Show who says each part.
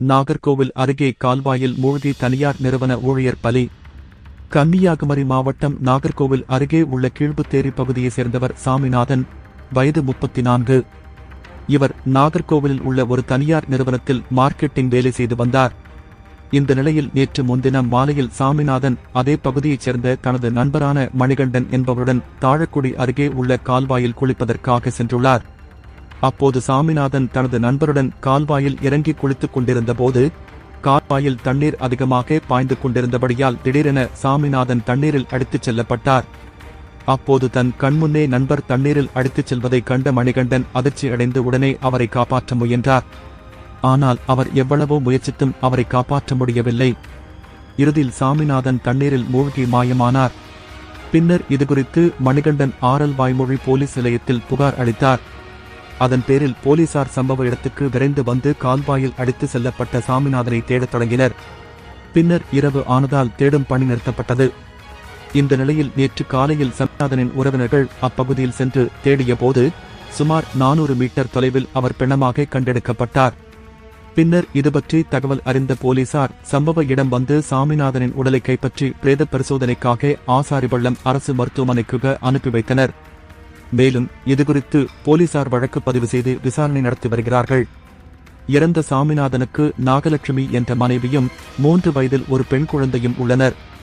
Speaker 1: நாகர்கோவில் அருகே கால்வாயில் மூழ்கி தனியார் நிறுவன ஊழியர் பலி. கன்னியாகுமரி மாவட்டம் நாகர்கோவில் அருகே உள்ள கீழ்புத்தேரி பகுதியைச் சேர்ந்தவர் சாமிநாதன் வயது முப்பத்தி நான்கு இவர் நாகர்கோவிலில் உள்ள ஒரு தனியார் நிறுவனத்தில் மார்க்கெட்டிங் வேலை செய்து வந்தார். இந்த நிலையில் நேற்று முன்தினம் மாலையில் சாமிநாதன் அதே பகுதியைச் சேர்ந்த தனது நண்பரான மணிகண்டன் என்பவருடன் தாழக்குடி அருகே உள்ள கால்வாயில் குளிப்பதற்காக சென்றுள்ளார். அப்போது சாமிநாதன் தனது நண்பருடன் கால்வாயில் இறங்கி குளித்துக் கொண்டிருந்தபோது கால்வாயில் தண்ணீர் அதிகமாக பாய்ந்து கொண்டிருந்தபடியால் திடீரென சாமிநாதன் தண்ணீரில் அடித்துச் செல்லப்பட்டார். அப்போது தன் கண்முன்னே நண்பர் தண்ணீரில் அடித்துச் செல்வதைக் கண்ட மணிகண்டன் அதிர்ச்சி அடைந்து உடனே அவரை காப்பாற்ற முயன்றார். ஆனால் அவர் எவ்வளவோ முயற்சித்தும் அவரை காப்பாற்ற முடியவில்லை. இறுதியில் சாமிநாதன் தண்ணீரில் மூழ்கி மாயமானார். பின்னர் இதுகுறித்து மணிகண்டன் ஆரல் வாய்மொழி போலீஸ் நிலையத்தில் புகார் அளித்தார். அதன் பேரில் போலீசார் சம்பவ இடத்துக்கு விரைந்து வந்து கால்வாயில் அடித்து செல்லப்பட்ட சாமிநாதனை தேடத் தொடங்கினர். பின்னர் இரவு ஆனதால் தேடும் பணி நிறுத்தப்பட்டது. இந்த நிலையில் நேற்று காலையில் சாமிநாதனின் உறவினர்கள் அப்பகுதியில் சென்று தேடியபோது சுமார் நானூறு மீட்டர் தொலைவில் அவர் பிணமாக கண்டெடுக்கப்பட்டார். பின்னர் இதுபற்றி தகவல் அறிந்த போலீசார் சம்பவ இடம் வந்து சாமிநாதனின் உடலை கைப்பற்றி பிரேத பரிசோதனைக்காக ஆசாரிபள்ளம் அரசு மருத்துவமனைக்கு அனுப்பி வைத்தனர். மேலும் இதுகுறித்து போலீசார் வழக்கு பதிவு செய்து விசாரணை நடத்தி வருகிறார்கள். இறந்த சாமிநாதனுக்கு நாகலட்சுமி என்ற மனைவியும் மூன்று வயதில் ஒரு பெண் குழந்தையும் உள்ளனர்.